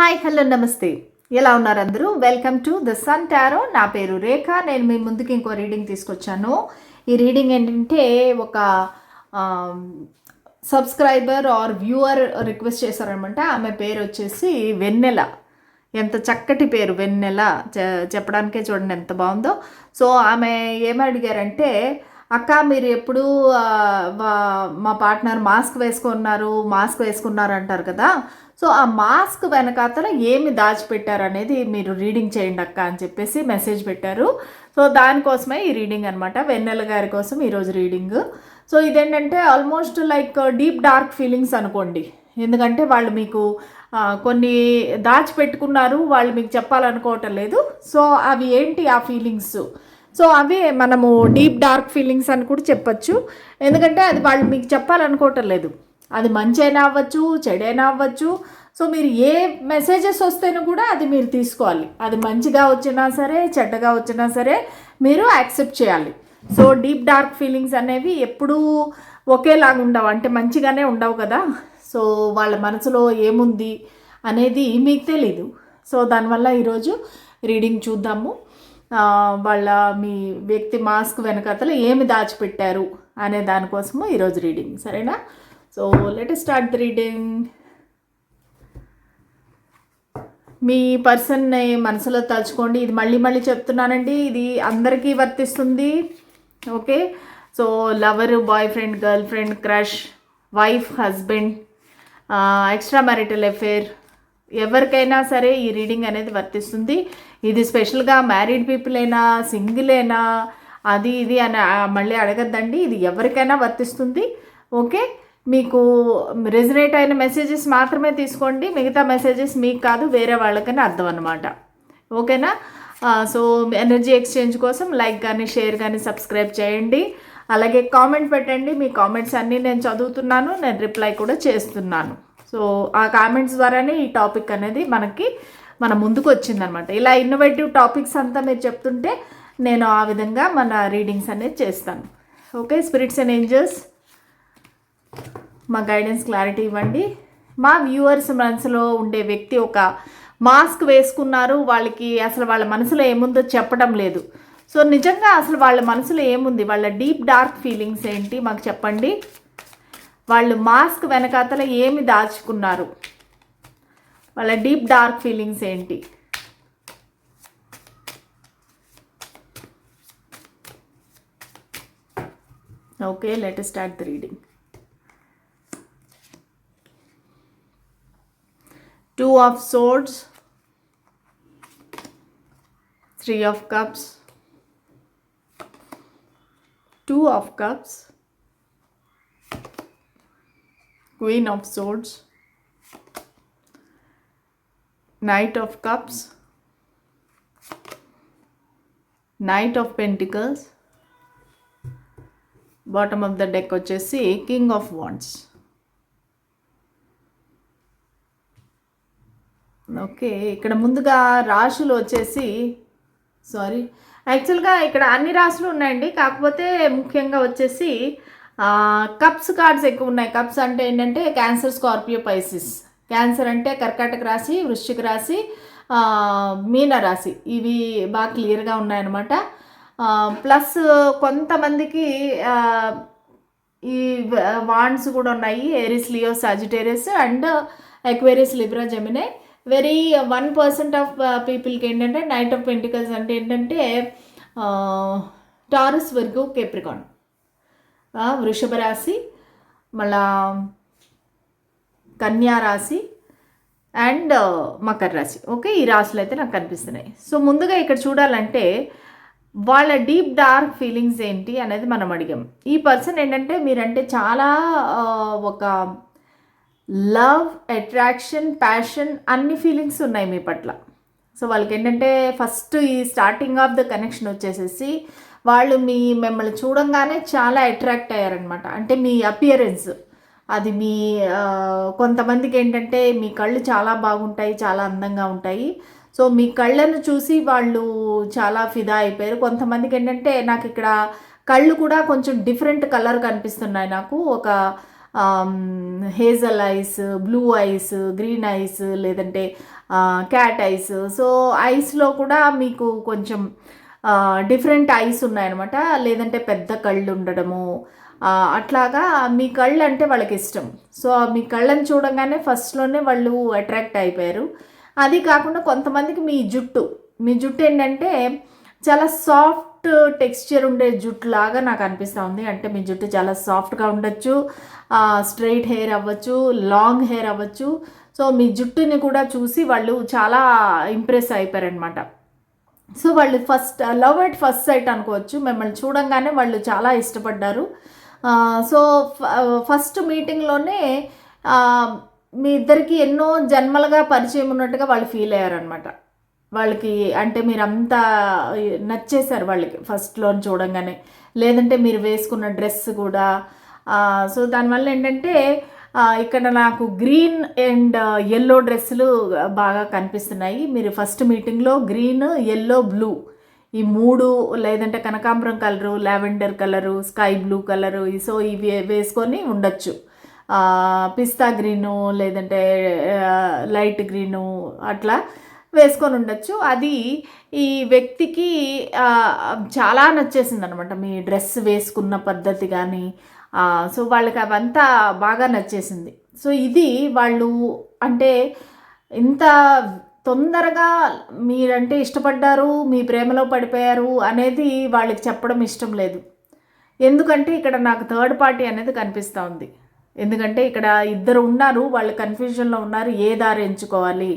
Hi hello నమస్తే. ఎలా ఉన్నారు అందరూ welcome to the sun tarot నా పేరు రేఖ. నేను మీ ముందుకి ఇంకో రీడింగ్ తీసుకొచ్చాను. ఈ రీడింగ్ ఏంటంటే ఒక సబ్స్క్రైబర్ ఆర్ వ్యూవర్ రిక్వెస్ట్ చేశారనమాట. ఆమె పేరు వచ్చేసి వెన్నెల. ఎంత చక్కటి పేరు వెన్నెల. చె- చెప్పడానికే చూడండి ఎంత బాగుందో. సో ఆమె ఏమడిగారంటే అక్క మీరు ఎప్పుడు మా- మా పార్ట్నర్ మాస్క్ వేసుకున్నారు మాస్క్ వేసుకున్నారు అంటారు కదా. సో ఆ మాస్క్ వెనకాతల ఏమి దాచిపెట్టారు అనేది మీరు రీడింగ్ చేయండి అక్క అని చెప్పేసి మెసేజ్ పెట్టారు. సో దానికోసమే ఈ రీడింగ్ అనమాట వెన్నెల గారి కోసం ఈరోజు రీడింగ్. సో ఇదేంటంటే almost like deep dark feelings అనుకోండి. ఎందుకంటే వాళ్ళు మీకు కొన్ని దాచిపెట్టుకున్నారు వాళ్ళు మీకు చెప్పాలనుకోవటం లేదు. సో అవి ఏంటి ఆ ఫీలింగ్స్? సో అవే మనము డీప్ డార్క్ ఫీలింగ్స్ అని కూడా చెప్పచ్చు. ఎందుకంటే అది వాళ్ళు మీకు చెప్పాలనుకోవటం లేదు. అది మంచైనా అవ్వచ్చు చెడైనా అవ్వచ్చు. సో మీరు ఏ మెసేజెస్ వస్తేనూ కూడా అది మీరు తీసుకోవాలి. అది మంచిగా వచ్చినా సరే చెడ్డగా వచ్చినా సరే మీరు యాక్సెప్ట్ చేయాలి. సో డీప్ డార్క్ ఫీలింగ్స్ అనేవి ఎప్పుడూ ఒకేలాగా ఉండవు. అంటే మంచిగానే ఉండవు కదా. సో వాళ్ళ మనసులో ఏముంది అనేది మీకు తెలీదు. సో దానివల్ల ఈరోజు రీడింగ్ చూద్దాము. వాళ్ళ మీ వ్యక్తి మాస్క్ వెనకతలు ఏమి దాచిపెట్టారు అనే దానికోసము ఈరోజు రీడింగ్. సరేనా? So let start the reading మీ పర్సన్ని మనసులో తలుచుకోండి. ఇది మళ్ళీ మళ్ళీ చెప్తున్నానండి. ఇది అందరికీ వర్తిస్తుంది. Okay? So lover boyfriend girlfriend crush wife husband extra marital affair ఎవరికైనా సరే ఈ రీడింగ్ అనేది వర్తిస్తుంది. ఇది స్పెషల్గా మ్యారీడ్ పీపుల్ అయినా సింగిల్ అయినా అది ఇది అని మళ్ళీ అడగద్దండి. ఇది ఎవరికైనా వర్తిస్తుంది. ఓకే? మీకు రెజినేట్ అయిన మెసేజెస్ మాత్రమే తీసుకోండి. మిగతా మెసేజెస్ మీకు కాదు వేరే వాళ్ళకని అర్థం అనమాట ఓకేనా? సో ఎనర్జీ ఎక్స్చేంజ్ కోసం లైక్ కానీ షేర్ కానీ సబ్స్క్రైబ్ చేయండి. అలాగే కామెంట్ పెట్టండి. మీ కామెంట్స్ అన్నీ నేను చదువుతున్నాను. నేను రిప్లై కూడా చేస్తున్నాను. సో ఆ కామెంట్స్ ద్వారానే ఈ టాపిక్ అనేది మనకి మన ముందుకు వచ్చిందనమాట ఇలా ఇన్నోవేటివ్ టాపిక్స్ అంతా మీరు చెప్తుంటే నేను ఆ విధంగా మన రీడింగ్స్ అనేది చేస్తాను. ఓకే స్పిరిట్స్ అండ్ ఏంజల్స్ మా గైడెన్స్ క్లారిటీ ఇవ్వండి. మా వ్యూవర్స్ మనసులో ఉండే వ్యక్తి ఒక మాస్క్ వేసుకున్నారు వాళ్ళకి అసలు వాళ్ళ మనసులో ఏముందో చెప్పడం లేదు. సో నిజంగా అసలు వాళ్ళ మనసులో ఏముంది? వాళ్ళ డీప్ డార్క్ ఫీలింగ్స్ ఏంటి? మాకు చెప్పండి. వాళ్ళు మాస్క్ వెనకాతల ఏమి దాచుకున్నారు? వాళ్ళ డీప్ డార్క్ ఫీలింగ్స్ ఏంటి? Okay let start the reading two of swords three of cups two of cups queen of swords knight of cups knight of pentacles bottom of the deck వచ్చేసి king of wands okay ఇక్కడ ముందుగా రాశులు వచ్చేసి sorry యాక్చువల్గా ఇక్కడ అన్ని రాశులు ఉన్నాయండి. కాకపోతే ముఖ్యంగా వచ్చేసి కప్స్ కార్డ్స్ ఎక్కువ ఉన్నాయి. కప్స్ అంటే ఏంటంటే క్యాన్సర్ స్కార్పియో పైసిస్ క్యాన్సర్ అంటే కర్కాటక రాశి వృశ్చిక రాశి మీన రాశి. ఇవి బాగా క్లియర్గా ఉన్నాయన్నమాట. ప్లస్ కొంతమందికి ఈ వాండ్స్ కూడా ఉన్నాయి. Aries Leo Sagittarius and Aquarius Libra Gemini very one percent of పీపుల్కి ఏంటంటే నైట్ ఆఫ్ పెంటికల్స్ అంటే ఏంటంటే టారస్ వర్గు కేప్రికాన్. వృషభ రాశి మళ్ళా కన్యా రాశి అండ్ మకర రాశి. ఓకే ఈ రాశులు అయితే నాకు కనిపిస్తున్నాయి. సో ముందుగా ఇక్కడ చూడాలంటే వాళ్ళ డీప్ డార్క్ ఫీలింగ్స్ ఏంటి అనేది మనం అడిగాం. ఈ పర్సన్ ఏంటంటే మీరంటే చాలా ఒక లవ్ అట్రాక్షన్ ప్యాషన్ అన్ని ఫీలింగ్స్ ఉన్నాయి మీ పట్ల. సో వాళ్ళకి ఏంటంటే ఫస్ట్ ఈ స్టార్టింగ్ ఆఫ్ ద కనెక్షన్ వచ్చేసేసి వాళ్ళు మీ మిమ్మల్ని చూడంగానే చాలా అట్రాక్ట్ అయ్యారనమాట అంటే మీ అపియరెన్స్. అది మీ కొంతమందికి ఏంటంటే మీ కళ్ళు చాలా బాగుంటాయి చాలా అందంగా ఉంటాయి. సో మీ కళ్ళను చూసి వాళ్ళు చాలా ఫిదా అయిపోయారు. కొంతమందికి ఏంటంటే నాకు ఇక్కడ కళ్ళు కూడా కొంచెం డిఫరెంట్ కలర్ కనిపిస్తున్నాయి నాకు. ఒక hazel eyes blue eyes green eyes లేదంటే క్యాట్ ఐస్. సో ఐస్లో కూడా మీకు కొంచెం డిఫరెంట్ ఐస్ ఉన్నాయన్నమాట. లేదంటే పెద్ద కళ్ళు ఉండడము. అట్లాగా మీ కళ్ళు అంటే వాళ్ళకి ఇష్టం. సో మీ కళ్ళని చూడగానే ఫస్ట్లోనే వాళ్ళు అట్రాక్ట్ అయిపోయారు. అది కాకుండా కొంతమందికి మీ జుట్టు. మీ జుట్టు ఏంటంటే చాలా సాఫ్ట్ టెక్స్చర్ ఉండే జుట్టు లాగా నాకు అనిపిస్తూ ఉంది. అంటే మీ జుట్టు చాలా సాఫ్ట్గా ఉండొచ్చు స్ట్రైట్ హెయిర్ అవ్వచ్చు లాంగ్ హెయిర్ అవ్వచ్చు. సో మీ జుట్టుని కూడా చూసి వాళ్ళు చాలా ఇంప్రెస్ అయిపోయారనమాట సో వాళ్ళు first love at first sight అనుకోవచ్చు. మిమ్మల్ని చూడంగానే వాళ్ళు చాలా ఇష్టపడ్డారు. సో ఫ- ఫస్ట్ మీటింగ్లోనే మీ ఇద్దరికి ఎన్నో జన్మలుగా పరిచయం ఉన్నట్టుగా వాళ్ళు ఫీల్ అయ్యారనమాట వాళ్ళకి అంటే మీరు అంతా నచ్చేశారు వాళ్ళకి ఫస్ట్లో చూడంగానే. లేదంటే మీరు వేసుకున్న డ్రెస్ కూడా. సో దానివల్ల ఏంటంటే ఇక్కడ నాకు గ్రీన్ అండ్ ఎల్లో డ్రెస్సులు బాగా కనిపిస్తున్నాయి. మీరు ఫస్ట్ మీటింగ్లో గ్రీన్ ఎల్లో బ్లూ ఈ మూడు లేదంటే కనకాంబరం colour lavender colour sky blue colour so ఇవి వేసుకొని ఉండొచ్చు. పిస్తా గ్రీను లేదంటే లైట్ గ్రీను అట్లా. వేసుకొని ఉండొచ్చు. అది ఈ వ్యక్తికి చాలా నచ్చేసింది అనమాట మీ డ్రెస్ వేసుకున్న పద్ధతి కానీ సో వాళ్ళకి అవంతా బాగా నచ్చేసింది. సో ఇది వాళ్ళు అంటే ఇంత తొందరగా మీరంటే ఇష్టపడ్డారు మీ ప్రేమలో పడిపోయారు అనేది వాళ్ళకి చెప్పడం ఇష్టం లేదు. ఎందుకంటే ఇక్కడ నాకు థర్డ్ పార్టీ అనేది కనిపిస్తూ ఉంది. ఎందుకంటే ఇక్కడ ఇద్దరు ఉన్నారు వాళ్ళు కన్ఫ్యూజన్లో ఉన్నారు ఏ దారి ఎంచుకోవాలి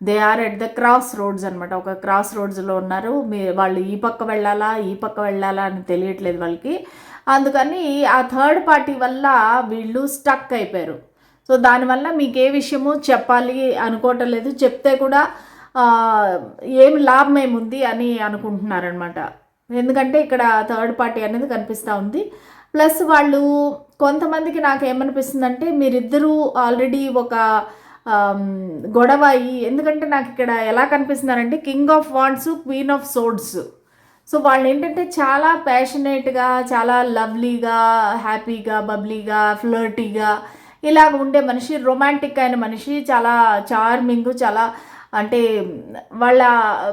they are at the cross roads అనమాట ఒక క్రాస్ రోడ్స్లో ఉన్నారు. మీ వాళ్ళు ఈ పక్క వెళ్ళాలా ఈ పక్క వెళ్ళాలా అని తెలియట్లేదు వాళ్ళకి. అందుకని ఆ థర్డ్ పార్టీ వల్ల వీళ్ళు స్టక్ అయిపోయారు. సో దానివల్ల మీకు ఏ విషయము చెప్పాలి అనుకోవటం లేదు. చెప్తే కూడా ఏమి లాభం ఏముంది అని అనుకుంటున్నారనమాట ఎందుకంటే ఇక్కడ థర్డ్ పార్టీ అనేది కనిపిస్తూ ఉంది. ప్లస్ వాళ్ళు కొంతమందికి నాకు ఏమనిపిస్తుందంటే మీరిద్దరూ ఆల్రెడీ ఒక గొడవ అయ్యి ఎందుకంటే నాకు ఇక్కడ ఎలా కనిపిస్తున్నారంటే king of wands queen of swords so వాళ్ళు ఏంటంటే చాలా ప్యాషనేట్గా చాలా లవ్లీగా హ్యాపీగా బబ్లీగా ఫ్లర్టీగా ఇలాగ ఉండే మనిషి రొమాంటిక్ అయిన మనిషి చాలా చార్మింగ్ చాలా అంటే వాళ్ళ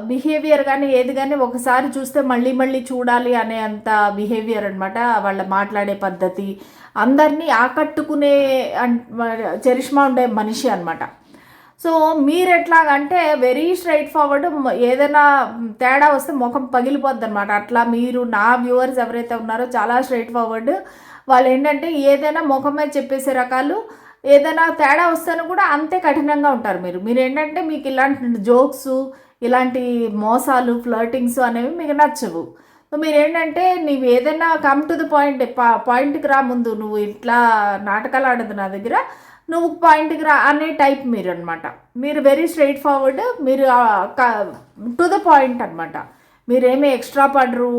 బిహేవియర్ కానీ ఏది కానీ ఒకసారి చూస్తే మళ్ళీ మళ్ళీ చూడాలి అనే అంత బిహేవియర్ అనమాట వాళ్ళ మాట్లాడే పద్ధతి అందరినీ ఆకట్టుకునే అన్- చరిష్మా ఉండే మనిషి అనమాట సో మీరు ఎట్లాగంటే వెరీ స్ట్రైట్ ఫార్వర్డ్ ఏదైనా తేడా వస్తే ముఖం పగిలిపోద్ది అనమాట అట్లా మీరు నా వ్యూవర్స్ ఎవరైతే ఉన్నారో చాలా స్ట్రైట్ ఫార్వర్డ్ వాళ్ళు ఏంటంటే ఏదైనా ముఖం మీద చెప్పేసే రకాలు ఏదైనా తేడా వస్తేనే కూడా అంతే కఠినంగా ఉంటారు మీరు. మీరు ఏంటంటే మీకు ఇలాంటి జోక్స్ ఇలాంటి మోసాలు ఫ్లర్టింగ్స్ అనేవి మీకు నచ్చవు. సో మీరు ఏంటంటే నీవు ఏదైనా కమ్ టు ద పాయింట్ పాయింట్కి రా ముందు నువ్వు ఇట్లా నాటకాలు ఆడదు నా దగ్గర నువ్వు పాయింట్కి రా అనే టైప్ మీరు అనమాట మీరు వెరీ స్ట్రైట్ ఫార్వర్డ్ మీరు టు ద పాయింట్ అనమాట మీరేమీ ఎక్స్ట్రా పడరు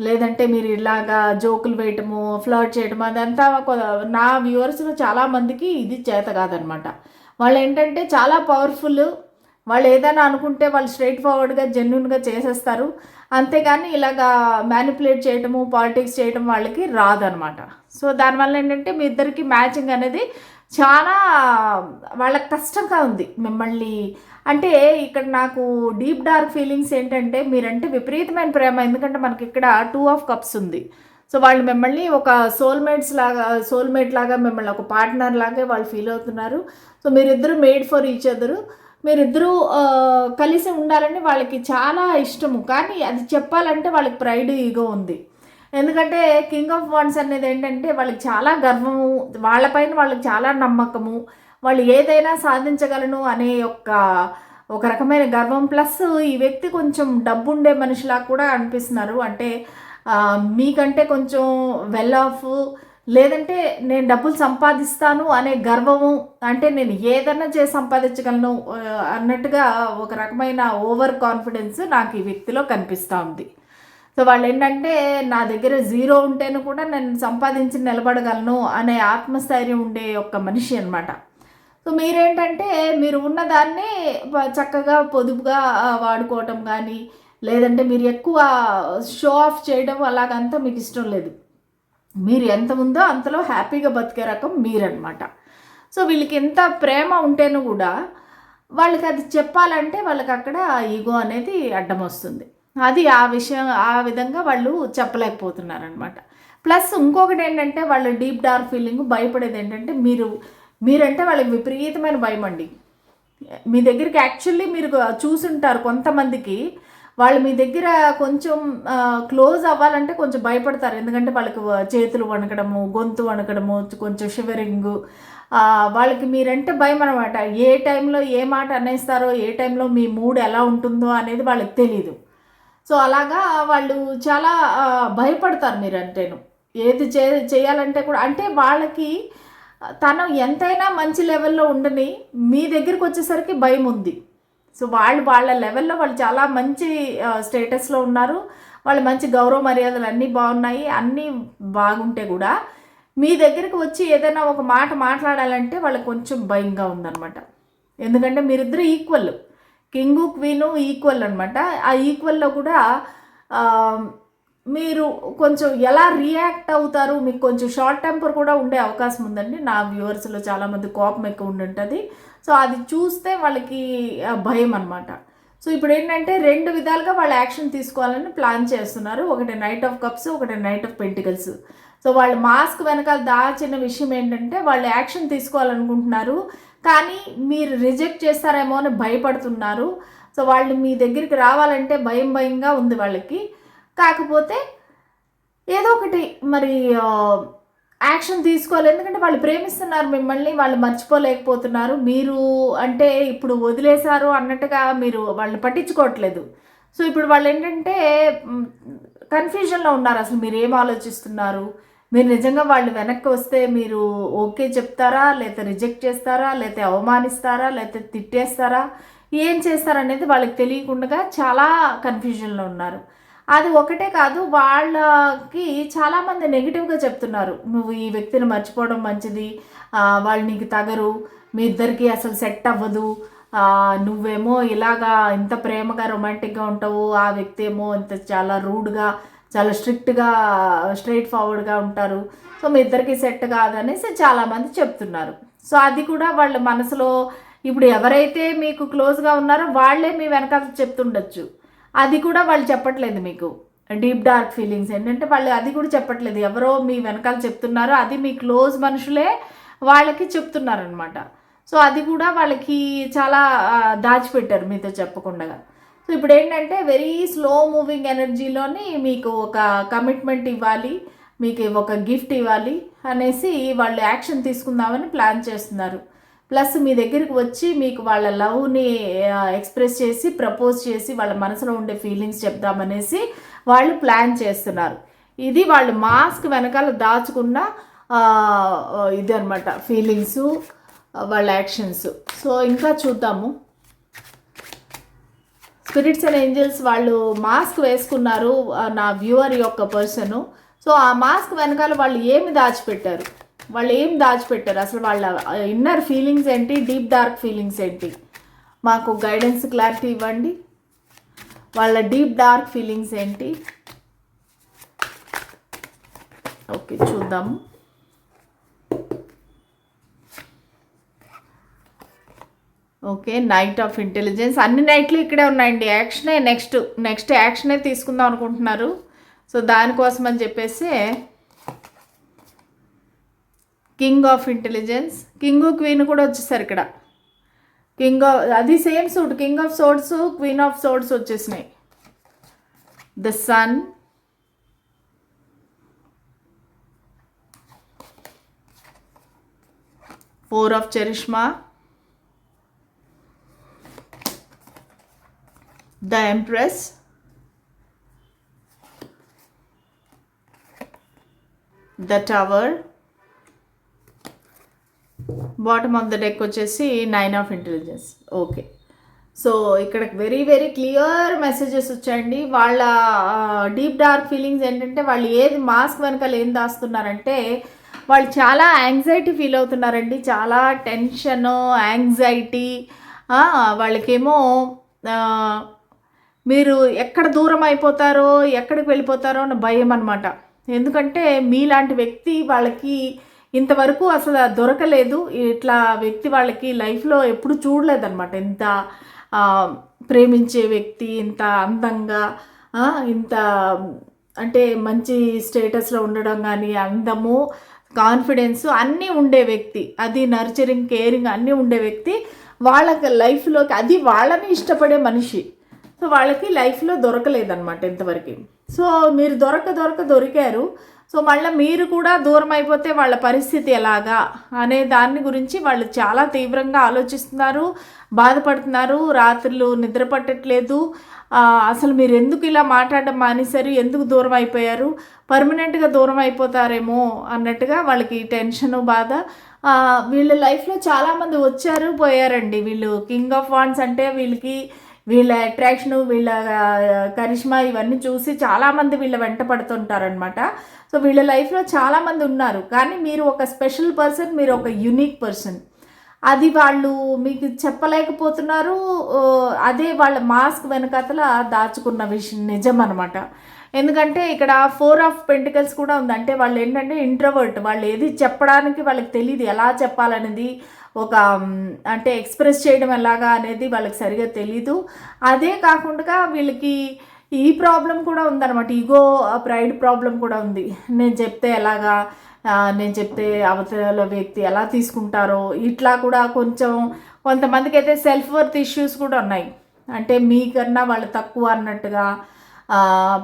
లేదంటే మీరు ఇలాగా జోకులు వేయటము ఫ్లర్ట్ చేయటము అదంతా కొ- నా వ్యూవర్స్లో చాలామందికి ఇది చేత కాదనమాట. వాళ్ళు ఏంటంటే చాలా పవర్ఫుల్ వాళ్ళు ఏదైనా అనుకుంటే వాళ్ళు స్ట్రైట్ ఫార్వర్డ్గా జెన్యున్గా చేసేస్తారు. అంతేగాని ఇలాగా మ్యానిపులేట్ చేయటము పాలిటిక్స్ చేయటం వాళ్ళకి రాదనమాట. సో దానివల్ల ఏంటంటే మీ ఇద్దరికి మ్యాచింగ్ అనేది చాలా వాళ్ళకి కష్టంగా ఉంది. మిమ్మల్ని అంటే ఇక్కడ నాకు డీప్ డార్క్ ఫీలింగ్స్ ఏంటంటే మీరంటే విపరీతమైన ప్రేమ ఎందుకంటే మనకి ఇక్కడ టూ ఆఫ్ కప్స్ ఉంది. సో వాళ్ళు మిమ్మల్ని ఒక సోల్మేట్స్ లాగా సోల్మేట్ లాగా మిమ్మల్ని ఒక పార్ట్నర్ లాగే వాళ్ళు ఫీల్ అవుతున్నారు. సో మీరిద్దరూ మేడ్ ఫర్ ఈచ్ అదరు మీరిద్దరూ కలిసి ఉండాలని వాళ్ళకి చాలా ఇష్టము. కానీ అది చెప్పాలంటే వాళ్ళకి ప్రైడ్ ఈగో ఉంది. ఎందుకంటే కింగ్ ఆఫ్ వాన్స్ అనేది ఏంటంటే వాళ్ళకి చాలా గర్వము వాళ్ళపైన వాళ్ళకి చాలా నమ్మకము. వాళ్ళు ఏదైనా సాధించగలను అనే ఒక ఒక రకమైన గర్వం. ప్లస్ ఈ వ్యక్తి కొంచెం డబ్బు ఉండే మనిషిలా కూడా అనిపిస్తున్నారు. అంటే మీకంటే కొంచెం వెల్ ఆఫ్ లేదంటే నేను డబ్బులు సంపాదిస్తాను అనే గర్వము అంటే నేను ఏదైనా చేసి సంపాదించగలను అన్నట్టుగా ఒక రకమైన ఓవర్ కాన్ఫిడెన్స్ నాకు ఈ వ్యక్తిలో కనిపిస్తూ ఉంది. సో వాళ్ళు ఏంటంటే నా దగ్గర జీరో ఉంటేనే కూడా నేను సంపాదించి నిలబడగలను అనే ఆత్మస్థైర్యం ఉండే ఒక మనిషి అనమాట సో మీరేంటంటే మీరు ఉన్నదాన్ని చక్కగా పొదుపుగా వాడుకోవటం కానీ లేదంటే మీరు ఎక్కువ షో ఆఫ్ చేయడం అలాగంతా మీకు ఇష్టం లేదు. మీరు ఎంత ఉందో అంతలో హ్యాపీగా బతికే రకం మీరనమాట సో వీళ్ళకి ఎంత ప్రేమ ఉంటేనూ కూడా వాళ్ళకి అది చెప్పాలంటే వాళ్ళకి అక్కడ ఈగో అనేది అడ్డం వస్తుంది. అది ఆ విషయం ఆ విధంగా వాళ్ళు చెప్పలేకపోతున్నారనమాట ప్లస్ ఇంకొకటి ఏంటంటే వాళ్ళ డీప్ డార్క్ ఫీలింగ్ భయపడేది ఏంటంటే మీరు మీరంటే వాళ్ళకి విపరీతమైన భయం అండి మీ దగ్గరికి యాక్చువల్లీ మీరు చూసుంటారు కొంతమందికి. వాళ్ళు మీ దగ్గర కొంచెం క్లోజ్ అవ్వాలంటే కొంచెం భయపడతారు. ఎందుకంటే వాళ్ళకి చేతులు వణకడము గొంతు వణకడము కొంచెం షివరింగ్ వాళ్ళకి మీరంటే భయం అనమాట ఏ టైంలో ఏ మాట అనేస్తారో ఏ టైంలో మీ మూడ్ ఎలా ఉంటుందో అనేది వాళ్ళకి తెలియదు సో అలాగా వాళ్ళు చాలా భయపడతారు మీరంటేను. ఏది చే చేయాలంటే కూడా అంటే వాళ్ళకి తను ఎంతైనా మంచి లెవెల్లో ఉండని మీ దగ్గరికి వచ్చేసరికి భయం ఉంది. సో వాళ్ళు వాళ్ళ లెవెల్లో వాళ్ళు చాలా మంచి స్టేటస్లో ఉన్నారు. వాళ్ళు మంచి గౌరవ మర్యాదలు అన్నీ బాగున్నాయి. అన్నీ బాగుంటే కూడా మీ దగ్గరికి వచ్చి ఏదైనా ఒక మాట మాట్లాడాలంటే వాళ్ళకి కొంచెం భయంగా ఉందన్నమాట. ఎందుకంటే మీరిద్దరు ఈక్వల్. కింగు క్వీను ఈక్వల్ అనమాట ఆ ఈక్వల్లో కూడా మీరు కొంచెం ఎలా రియాక్ట్ అవుతారు? మీకు కొంచెం షార్ట్ టెంపర్ కూడా ఉండే అవకాశం ఉందండి. నా వ్యూవర్స్లో చాలామంది కోపం ఎక్కువ ఉండి సో అది చూస్తే వాళ్ళకి భయం అనమాట సో ఇప్పుడు ఏంటంటే రెండు విధాలుగా వాళ్ళు యాక్షన్ తీసుకోవాలని ప్లాన్ చేస్తున్నారు. ఒకటి నైట్ ఆఫ్ కప్స్ ఒకటి నైట్ ఆఫ్ పెంటికల్స్ సో వాళ్ళు మాస్క్ వెనకాల దాచిన విషయం ఏంటంటే వాళ్ళు యాక్షన్ తీసుకోవాలనుకుంటున్నారు. కానీ మీరు రిజెక్ట్ చేస్తారేమో అని భయపడుతున్నారు. సో వాళ్ళు మీ దగ్గరికి రావాలంటే భయం భయంగా ఉంది వాళ్ళకి. కాకపోతే ఏదో ఒకటి మరి యాక్షన్ తీసుకోవాలి. ఎందుకంటే వాళ్ళు ప్రేమిస్తున్నారు మిమ్మల్ని వాళ్ళు మర్చిపోలేకపోతున్నారు. మీరు అంటే ఇప్పుడు వదిలేశారు అన్నట్టుగా మీరు వాళ్ళని పట్టించుకోవట్లేదు. సో ఇప్పుడు వాళ్ళు ఏంటంటే కన్ఫ్యూజన్లో ఉన్నారు. అసలు మీరు ఏం ఆలోచిస్తున్నారు? మీరు నిజంగా వాళ్ళు వెనక్కి వస్తే మీరు ఓకే చెప్తారా? లేకపోతే రిజెక్ట్ చేస్తారా? లేకపోతే అవమానిస్తారా? లేకపోతే తిట్టేస్తారా? ఏం చేస్తారనేది వాళ్ళకి తెలియకుండా చాలా కన్ఫ్యూజన్లో ఉన్నారు. అది ఒకటే కాదు వాళ్ళకి చాలామంది నెగిటివ్గా చెప్తున్నారు. నువ్వు ఈ వ్యక్తిని మర్చిపోవడం మంచిది. వాళ్ళు నీకు తగరు. మీ ఇద్దరికి అసలు సెట్ అవ్వదు. నువ్వేమో ఇలాగా ఇంత ప్రేమగా రొమాంటిక్గా ఉంటావు. ఆ వ్యక్తి ఏమో ఇంత చాలా రూడ్గా చాలా స్ట్రిక్ట్గా స్ట్రైట్ ఫార్వర్డ్గా ఉంటారు. సో మీ ఇద్దరికి సెట్ కాదనేసి చాలామంది చెప్తున్నారు. సో అది కూడా వాళ్ళ మనసులో ఇప్పుడు ఎవరైతే మీకు క్లోజ్గా ఉన్నారో వాళ్ళే మీ వెనకాల చెప్తుండొచ్చు. అది కూడా వాళ్ళు చెప్పట్లేదు మీకు. డీప్ డార్క్ ఫీలింగ్స్ ఏంటంటే వాళ్ళు అది కూడా చెప్పట్లేదు. ఎవరో మీ వెనకాల చెప్తున్నారో. అది మీ క్లోజ్ మనుషులే వాళ్ళకి చెప్తున్నారనమాట సో అది కూడా వాళ్ళకి చాలా దాచిపెట్టారు మీతో చెప్పకుండా. సో ఇప్పుడు ఏంటంటే వెరీ స్లో మూవింగ్ ఎనర్జీలోని మీకు ఒక కమిట్మెంట్ ఇవ్వాలి మీకు ఒక గిఫ్ట్ ఇవ్వాలి అనేసి వాళ్ళు యాక్షన్ తీసుకుందామని ప్లాన్ చేస్తున్నారు. ప్లస్ మీ దగ్గరికి వచ్చి మీకు వాళ్ళ లవ్ని ఎక్స్ప్రెస్ చేసి ప్రపోజ్ చేసి వాళ్ళ మనసులో ఉండే ఫీలింగ్స్ చెప్దామనేసి వాళ్ళు ప్లాన్ చేస్తున్నారు. ఇది వాళ్ళు మాస్క్ వెనకాల దాచుకున్న ఇది అనమాట ఫీలింగ్స్ వాళ్ళ యాక్షన్స్. సో ఇంకా చూద్దాము. స్పిరిట్స్ అండ్ ఏంజల్స్ వాళ్ళు మాస్క్ వేసుకున్నారు నా వ్యూవర్ యొక్క పర్సను. సో ఆ మాస్క్ వెనకాల వాళ్ళు ఏమి దాచిపెట్టారు? వాళ్ళు ఏం దాచిపెట్టారు? అసలు వాళ్ళ ఇన్నర్ ఫీలింగ్స్ ఏంటి? డీప్ డార్క్ ఫీలింగ్స్ ఏంటి? మాకు గైడెన్స్ క్లారిటీ ఇవ్వండి. వాళ్ళ డీప్ డార్క్ ఫీలింగ్స్ ఏంటి? ఓకే చూద్దాము ఓకే నైట్ ఆఫ్ ఇంటెలిజెన్స్ అన్ని నైట్లు ఇక్కడే ఉన్నాయండి. యాక్షనే నెక్స్ట్ నెక్స్ట్ యాక్షనే తీసుకుందాం అనుకుంటున్నారు. సో దానికోసం అని చెప్పేసి king of intelligence. King queen కూడా వచ్చేసారు ఇక్కడ. కింగ్ ఆఫ్ అది same suit. King of swords queen of swords వచ్చేసినాయి. The sun. Four of charisma. The empress. The tower. Bottom of the deck వచ్చేసి nine of intelligence. Okay. So ఇక్కడ very very clear messages వచ్చాయండి. వాళ్ళ deep dark feelings ఏంటంటే వాళ్ళు ఏది mask వెనకాల ఏం దాస్తున్నారంటే వాళ్ళు చాలా యాంగ్జైటీ ఫీల్ అవుతున్నారండి. చాలా టెన్షన్ యాంగ్జైటీ వాళ్ళకేమో మీరు ఎక్కడ దూరం అయిపోతారో ఎక్కడికి వెళ్ళిపోతారో అన్న భయం అనమాట ఎందుకంటే మీలాంటి వ్యక్తి వాళ్ళకి ఇంతవరకు అసలు దొరకలేదు. ఇట్లా వ్యక్తి వాళ్ళకి లైఫ్లో ఎప్పుడు చూడలేదన్నమాట. ఎంత ప్రేమించే వ్యక్తి ఇంత అందంగా ఇంత అంటే మంచి స్టేటస్లో ఉండడం కానీ అందము కాన్ఫిడెన్స్ అన్నీ ఉండే వ్యక్తి అది నర్చరింగ్ కేరింగ్ అన్నీ ఉండే వ్యక్తి వాళ్ళకి లైఫ్లోకి అది వాళ్ళని ఇష్టపడే మనిషి. సో వాళ్ళకి లైఫ్లో దొరకలేదన్నమాట ఇంతవరకు. సో మీరు దొరక దొరక దొరికారు. సో మళ్ళీ మీరు కూడా దూరం అయిపోతే వాళ్ళ పరిస్థితి ఎలాగా అనే దాని గురించి వాళ్ళు చాలా తీవ్రంగా ఆలోచిస్తున్నారు బాధపడుతున్నారు రాత్రులు నిద్ర పట్టట్లేదు. అసలు మీరు ఎందుకు ఇలా మాట్లాడడం మానేశారు? ఎందుకు దూరం అయిపోయారు? పర్మనెంట్గా దూరం అయిపోతారేమో అన్నట్టుగా వాళ్ళకి టెన్షన్ బాధ. వీళ్ళ లైఫ్లో చాలామంది వచ్చారు పోయారండి. వీళ్ళు కింగ్ ఆఫ్ వాన్స్ అంటే వీళ్ళకి వీళ్ళ అట్రాక్షన్ వీళ్ళ కరిష్మా ఇవన్నీ చూసి చాలామంది వీళ్ళ వెంట పడుతుంటారనమాట సో వీళ్ళ లైఫ్లో చాలామంది ఉన్నారు. కానీ మీరు ఒక స్పెషల్ పర్సన్ మీరు ఒక యునిక్ పర్సన్ అది వాళ్ళు మీకు చెప్పలేకపోతున్నారు. అదే వాళ్ళ మాస్క్ వెనకతల దాచుకున్న విషయం నిజం అనమాట ఎందుకంటే ఇక్కడ ఫోర్ ఆఫ్ పెంటికల్స్ కూడా ఉంది. అంటే వాళ్ళు ఏంటంటే ఇంట్రవర్ట్ వాళ్ళు ఏది చెప్పడానికి వాళ్ళకి తెలియదు ఎలా చెప్పాలనేది ఒక అంటే ఎక్స్ప్రెస్ చేయడం ఎలాగా అనేది వాళ్ళకి సరిగా తెలీదు. అదే కాకుండా వీళ్ళకి ఈ ప్రాబ్లం కూడా ఉందన్నమాట. ఈగో ప్రైడ్ ప్రాబ్లం కూడా ఉంది. నేను చెప్తే ఎలాగా నేను చెప్తే అవతల వ్యక్తి ఎలా తీసుకుంటారో ఇట్లా కూడా కొంచెం కొంతమందికి అయితే సెల్ఫ్ వర్త్ ఇష్యూస్ కూడా ఉన్నాయి. అంటే మీకన్నా వాళ్ళు తక్కువ అన్నట్టుగా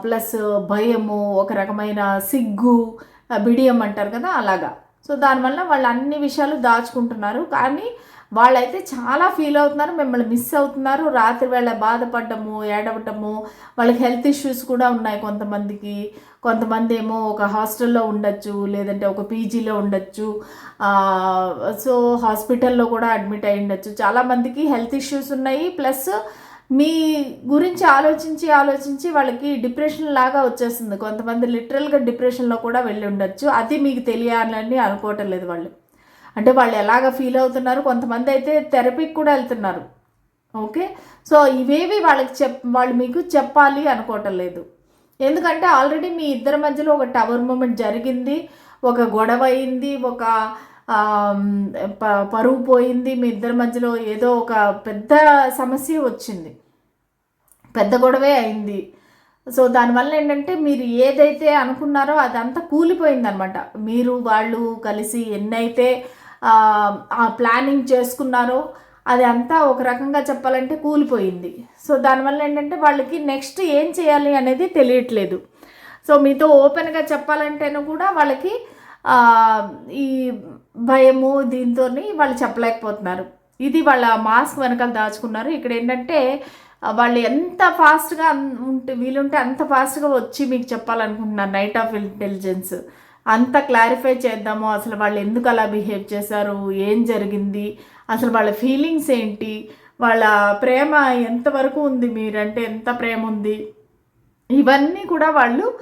ప్లస్ భయము ఒక రకమైన సిగ్గు బిడియం అంటారు కదా అలాగా. సో దానివల్ల వాళ్ళు అన్ని విషయాలు దాచుకుంటున్నారు. కానీ వాళ్ళైతే చాలా ఫీల్ అవుతున్నారు మిమ్మల్ని మిస్ అవుతున్నారు. రాత్రి వేళ బాధపడటము ఏడవటము వాళ్ళకి హెల్త్ ఇష్యూస్ కూడా ఉన్నాయి కొంతమందికి. కొంతమంది ఏమో ఒక హాస్టల్లో ఉండొచ్చు లేదంటే ఒక పీజీలో ఉండొచ్చు. సో హాస్పిటల్లో కూడా అడ్మిట్ అయి ఉండొచ్చు చాలామందికి హెల్త్ ఇష్యూస్ ఉన్నాయి. ప్లస్ మీ గురించి ఆలోచించి ఆలోచించి వాళ్ళకి డిప్రెషన్ లాగా వచ్చేస్తుంది కొంతమంది లిటరల్గా డిప్రెషన్లో కూడా వెళ్ళి ఉండొచ్చు. అది మీకు తెలియాలని అనుకోవటం లేదు వాళ్ళు. అంటే వాళ్ళు ఎలాగ ఫీల్ అవుతున్నారు? కొంతమంది అయితే థెరపీకి కూడా వెళ్తున్నారు. ఓకే? సో ఇవేవి వాళ్ళకి చెప్ వాళ్ళు మీకు చెప్పాలి అనుకోవటం లేదు. ఎందుకంటే ఆల్రెడీ మీ ఇద్దరి మధ్యలో ఒక టవర్ మూమెంట్ జరిగింది. ఒక గొడవ అయింది. ఒక ప- పరువు పోయింది మీ ఇద్దరి మధ్యలో ఏదో ఒక పెద్ద సమస్య వచ్చింది. పెద్ద గొడవే అయింది. సో దానివల్ల ఏంటంటే మీరు ఏదైతే అనుకున్నారో అదంతా కూలిపోయిందనమాట. మీరు వాళ్ళు కలిసి ఎన్నైతే ఆ, ఆ ప్లానింగ్ చేసుకున్నారో అది అంతా ఒక రకంగా చెప్పాలంటే కూలిపోయింది. సో దానివల్ల ఏంటంటే వాళ్ళకి నెక్స్ట్ ఏం చేయాలి అనేది తెలియట్లేదు. సో మీతో ఓపెన్గా చెప్పాలంటేను కూడా వాళ్ళకి ఈ భయము దీంతో వాళ్ళు చెప్పలేకపోతున్నారు. ఇది వాళ్ళ మాస్క్ వెనకాల దాచుకున్నారు. ఇక్కడ ఏంటంటే వాళ్ళు ఎంత ఫాస్ట్గా ఉంటే వీలుంటే అంత ఫాస్ట్గా వచ్చి మీకు చెప్పాలనుకుంటున్నారు నైట్ ఆఫ్ ఇంటెలిజెన్స్. అంత క్లారిఫై చేద్దాము. అసలు వాళ్ళు ఎందుకు అలా బిహేవ్ చేశారు? ఏం జరిగింది? అసలు వాళ్ళ ఫీలింగ్స్ ఏంటి? వాళ్ళ ప్రేమ ఎంతవరకు ఉంది? మీరంటే ఎంత ప్రేమ ఉంది? ఇవన్నీ కూడా వాళ్ళు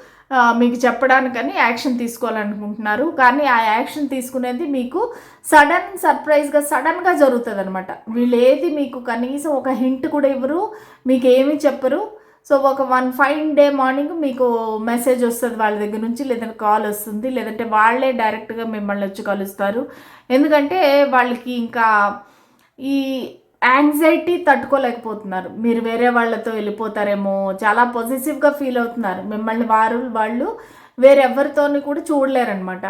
మీకు చెప్పడానికని యాక్షన్ తీసుకోవాలనుకుంటున్నారు. కానీ ఆ యాక్షన్ తీసుకునేది మీకు సడన్ సర్ప్రైజ్గా సడన్గా జరుగుతుంది అనమాట వీళ్ళు ఏది మీకు కనీసం ఒక హింట్ కూడా ఇవ్వరు మీకు ఏమీ చెప్పరు. సో ఒక వన్ ఫైవ్ డే మార్నింగ్ మీకు మెసేజ్ వస్తుంది వాళ్ళ దగ్గర నుంచి లేదంటే కాల్ వస్తుంది లేదంటే వాళ్ళే డైరెక్ట్గా మిమ్మల్ని వచ్చి కలుస్తారు. ఎందుకంటే వాళ్ళకి ఇంకా ఈ యాంగ్జైటీ తట్టుకోలేకపోతున్నారు. మీరు వేరే వాళ్ళతో వెళ్ళిపోతారేమో చాలా పొజిటివ్గా ఫీల్ అవుతున్నారు. మిమ్మల్ని వారు వాళ్ళు వేరెవరితోని కూడా చూడలేరనమాట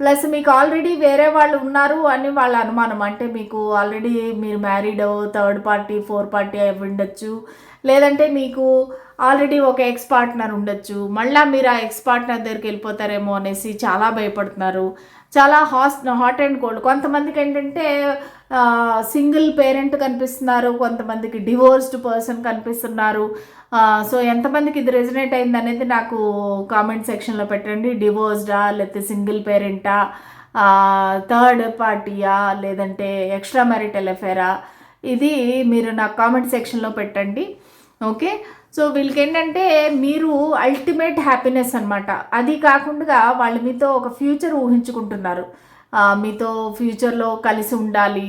ప్లస్ మీకు ఆల్రెడీ వేరే వాళ్ళు ఉన్నారు అని వాళ్ళ అనుమానం. అంటే మీకు ఆల్రెడీ మీరు married third party four party అవి ఉండొచ్చు. లేదంటే మీకు ఆల్రెడీ ఒక ఎక్స్ పార్ట్నర్ ఉండొచ్చు. మళ్ళీ మీరు ఆ ఎక్స్ పార్ట్నర్ దగ్గరికి వెళ్ళిపోతారేమో అనేసి చాలా భయపడుతున్నారు. చాలా హాస్ హాట్ అండ్ కోల్డ్ కొంతమందికి ఏంటంటే సింగిల్ పేరెంట్ కనిపిస్తున్నారు కొంతమందికి డివోర్స్డ్ పర్సన్ కనిపిస్తున్నారు. సో ఎంతమందికి ఇది రెజినేట్ అయింది అనేది నాకు కామెంట్ సెక్షన్లో పెట్టండి. డివోర్స్డా లేకపోతే సింగిల్ పేరెంటా థర్డ్ పార్టీయా లేదంటే ఎక్స్ట్రా మ్యారిటల్ అఫేరా ఇది మీరు నాకు కామెంట్ సెక్షన్లో పెట్టండి. ఓకే? సో వీళ్ళకి ఏంటంటే మీరు అల్టిమేట్ హ్యాపీనెస్ అనమాట అది కాకుండా వాళ్ళు మీతో ఒక ఫ్యూచర్ ఊహించుకుంటున్నారు. మీతో ఫ్యూచర్లో కలిసి ఉండాలి.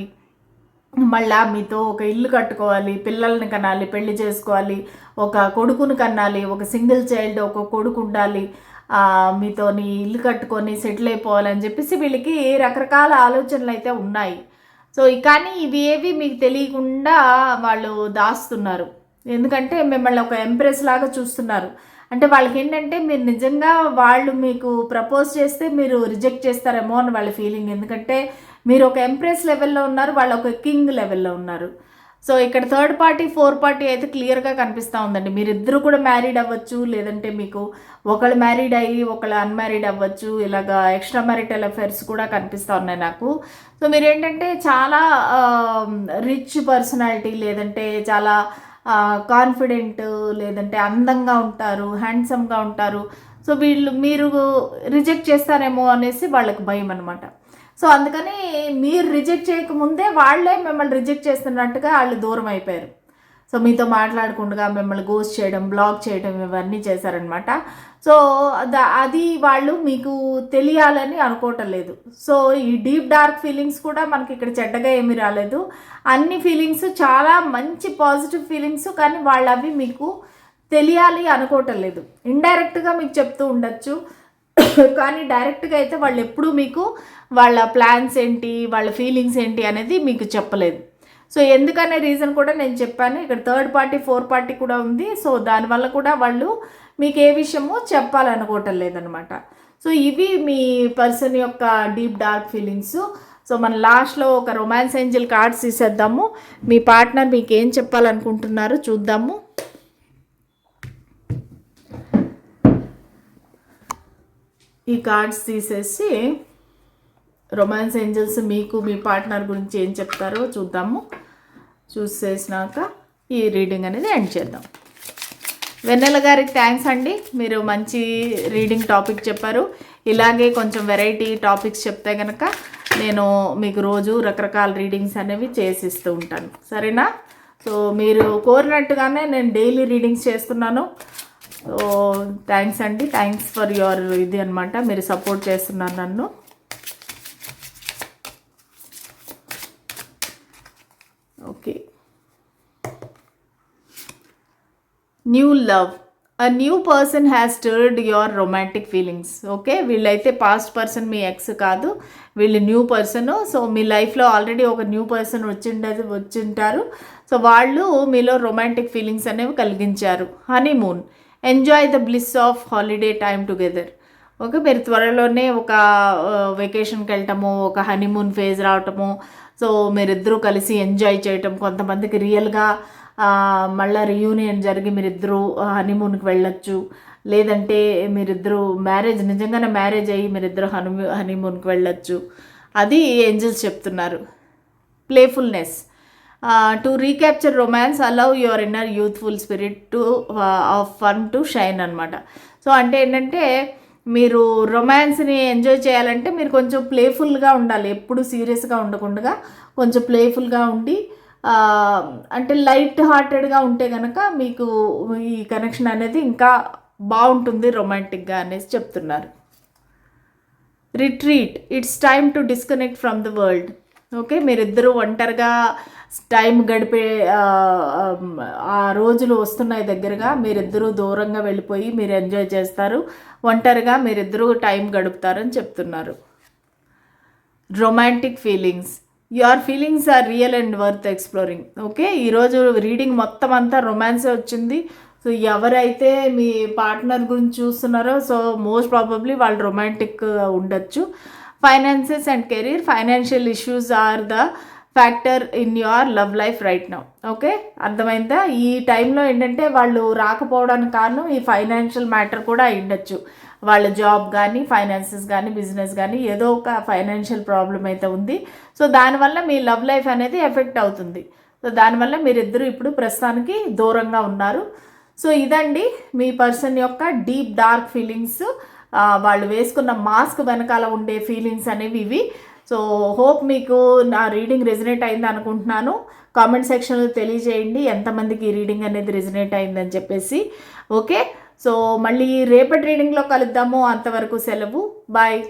మళ్ళా మీతో ఒక ఇల్లు కట్టుకోవాలి పిల్లల్ని కనాలి పెళ్ళి చేసుకోవాలి ఒక కొడుకుని కనాలి ఒక సింగిల్ చైల్డ్ ఒక కొడుకు ఉండాలి. మీతో మీతోని ఇల్లు కట్టుకొని సెటిల్ అయిపోవాలని చెప్పేసి వీళ్ళకి రకరకాల ఆలోచనలు అయితే ఉన్నాయి. సో కానీ ఇవి ఏవి మీకు తెలియకుండా వాళ్ళు దాస్తున్నారు. ఎందుకంటే మిమ్మల్ని ఒక ఎంప్రెస్ లాగా చూస్తున్నారు. అంటే వాళ్ళకి ఏంటంటే మీరు నిజంగా వాళ్ళు మీకు ప్రపోజ్ చేస్తే మీరు రిజెక్ట్ చేస్తారేమో అని వాళ్ళ ఫీలింగ్. ఎందుకంటే మీరు ఒక ఎంప్రెస్ లెవెల్లో ఉన్నారు వాళ్ళు ఒక కింగ్ లెవెల్లో ఉన్నారు. సో ఇక్కడ థర్డ్ పార్టీ ఫోర్ పార్టీ అయితే క్లియర్గా కనిపిస్తూ ఉందండి. మీరిద్దరు కూడా మ్యారీడ్ అవ్వచ్చు లేదంటే మీకు ఒకళ్ళు మ్యారీడ్ అయ్యి ఒకళ్ళు అన్మ్యారీడ్ అవ్వచ్చు ఇలాగా ఎక్స్ట్రా మ్యారిటల్ అఫైర్స్ కూడా కనిపిస్తూ ఉన్నాయి నాకు. సో మీరు ఏంటంటే చాలా రిచ్ పర్సనాలిటీ లేదంటే చాలా కాన్ఫిడెంట్ లేదంటే అందంగా ఉంటారు హ్యాండ్సమ్గా ఉంటారు. సో వీళ్ళు మీరు రిజెక్ట్ చేస్తారేమో అనేసి వాళ్ళకి భయం అనమాట సో అందుకని మీరు రిజెక్ట్ చేయకముందే వాళ్ళే మిమ్మల్ని రిజెక్ట్ చేస్తున్నట్టుగా వాళ్ళు దూరం అయిపోయారు. సో మీతో మాట్లాడకుండా మిమ్మల్ని గోస్ట్ చేయడం బ్లాక్ చేయడం ఇవన్నీ చేశారనమాట సో ద- అది వాళ్ళు మీకు తెలియాలని అనుకోవటం లేదు. సో ఈ డీప్ డార్క్ ఫీలింగ్స్ కూడా మనకి ఇక్కడ చెడ్డగా ఏమీ రాలేదు. అన్ని ఫీలింగ్స్ చాలా మంచి పాజిటివ్ ఫీలింగ్స్ కానీ వాళ్ళు అవి మీకు తెలియాలి అనుకోవటం లేదు. ఇండైరెక్ట్గా మీకు చెప్తూ ఉండొచ్చు. కానీ డైరెక్ట్గా అయితే వాళ్ళు ఎప్పుడూ మీకు వాళ్ళ ప్లాన్స్ ఏంటి వాళ్ళ ఫీలింగ్స్ ఏంటి అనేది మీకు చెప్పలేదు. సో ఎందుకనే రీజన్ కూడా నేను చెప్పాను. ఇక్కడ థర్డ్ పార్టీ ఫోర్ పార్టీ కూడా ఉంది. సో దానివల్ల కూడా వాళ్ళు మీకు ఏ విషయమో చెప్పాలనుకోవటం లేదనమాట. సో ఇవి మీ పర్సన్ యొక్క డీప్ డార్క్ ఫీలింగ్స్. సో మన లాస్ట్లో ఒక రొమాన్స్ ఏంజిల్ కార్డ్స్ తీసేద్దాము. మీ పార్ట్నర్ మీకు ఏం చెప్పాలనుకుంటున్నారో చూద్దాము. ఈ కార్డ్స్ తీసేసి రొమాన్స్ ఏంజల్స్ మీకు మీ పార్ట్నర్ గురించి ఏం చెప్తారో చూద్దాము. చూసేసినాక ఈ రీడింగ్ అనేది ఎండ్ చేద్దాం. వెన్నెల గారికి థ్యాంక్స్ అండి. మీరు మంచి రీడింగ్ టాపిక్ చెప్పారు. ఇలాగే కొంచెం వెరైటీ టాపిక్స్ చెప్తే కనుక నేను మీకు రోజు రకరకాల రీడింగ్స్ అనేవి చేసిస్తూ ఉంటాను. సరేనా? సో మీరు కోరినట్టుగానే నేను డైలీ రీడింగ్స్ చేస్తున్నాను. సో థ్యాంక్స్ అండి. థ్యాంక్స్ ఫర్ యువర్ ఇది అనమాట మీరు సపోర్ట్ చేస్తున్నారు నన్ను okay new love. A new person has stirred your romantic feelings okay వీళ్ళైతే పాస్ట్ పర్సన్ మీ ఎక్స్ కాదు. వీళ్ళు న్యూ పర్సన్ సో మీ లైఫ్లో ఆల్రెడీ ఒక న్యూ పర్సన్ వచ్చిండదు వచ్చింటారు. సో వాళ్ళు మీలో రొమాంటిక్ ఫీలింగ్స్ అనేవి కలిగించారు. Honeymoon enjoy the bliss of holiday time together okay మీరు త్వరలోనే ఒక వెకేషన్కి వెళ్ళటము ఒక హనీమూన్ ఫేజ్ రావటము. సో మీరిద్దరూ కలిసి ఎంజాయ్ చేయటం కొంతమందికి రియల్గా మళ్ళీ రియూనియన్ జరిగి మీరిద్దరూ హనీమూన్కి వెళ్ళొచ్చు. లేదంటే మీరిద్దరూ మ్యారేజ్ నిజంగానే మ్యారేజ్ అయ్యి మీరిద్దరూ హనీ హనీమూన్కి వెళ్ళొచ్చు. అది ఏంజల్స్ చెప్తున్నారు. Playfulness to recapture romance allow your inner youthful spirit to of fun to shine అనమాట సో అంటే ఏంటంటే మీరు రొమాన్స్ని ఎంజాయ్ చేయాలంటే మీరు కొంచెం ప్లేఫుల్గా ఉండాలి. ఎప్పుడు సీరియస్గా ఉండకుండా కొంచెం ప్లేఫుల్గా ఉండి అంటే లైట్ హార్టెడ్గా ఉంటే కనుక మీకు ఈ కనెక్షన్ అనేది ఇంకా బాగుంటుంది రొమాంటిక్గా అనేసి చెప్తున్నారు. Retreat it's time to disconnect from the world okay మీరిద్దరూ ఒంటరిగా టైం గడిపే ఆ, ఆ రోజులు వస్తున్నాయి దగ్గరగా. మీరిద్దరూ దూరంగా వెళ్ళిపోయి మీరు ఎంజాయ్ చేస్తారు. ఒంటరిగా మీరిద్దరూ టైం గడుపుతారని చెప్తున్నారు. Romantic feelings your feelings are real and worth exploring okay ఈరోజు రీడింగ్ మొత్తం అంతా రొమాన్సే వచ్చింది. సో ఎవరైతే మీ పార్ట్నర్ గురించి చూస్తున్నారో సో మోస్ట్ ప్రాబబ్లీ వాళ్ళు రొమాంటిక్ ఉండొచ్చు. Finances and career financial issues are the factor in your love life right now okay అర్థమైందా? ఈ టైంలో ఏంటంటే వాళ్ళు రాకపోవడానికి కారణం ఈ ఫైనాన్షియల్ మ్యాటర్ కూడా అయ్యిండొచ్చు. వాళ్ళ జాబ్ కానీ ఫైనాన్సెస్ కానీ బిజినెస్ కానీ ఏదో ఒక ఫైనాన్షియల్ ప్రాబ్లం అయితే ఉంది. సో దానివల్ల మీ లవ్ లైఫ్ అనేది ఎఫెక్ట్ అవుతుంది. సో దానివల్ల మీరిద్దరూ ఇప్పుడు ప్రస్తుతానికి దూరంగా ఉన్నారు. సో ఇదండి మీ పర్సన్ యొక్క డీప్ డార్క్ ఫీలింగ్స్ వాళ్ళు వేసుకున్న మాస్క్ వెనకాల ఉండే ఫీలింగ్స్ అనేవి ఇవి. సో హోప్ మీకు నా రీడింగ్ రెజినేట్ అయింది అనుకుంటున్నాను. కామెంట్ సెక్షన్లో తెలియజేయండి. ఎంతమందికి ఈ రీడింగ్ అనేది రెజినేట్ అయిందని చెప్పేసి. ఓకే సో మళ్ళీ రేపటి రీడింగ్లో కలుద్దాము. అంతవరకు సెలవు. బాయ్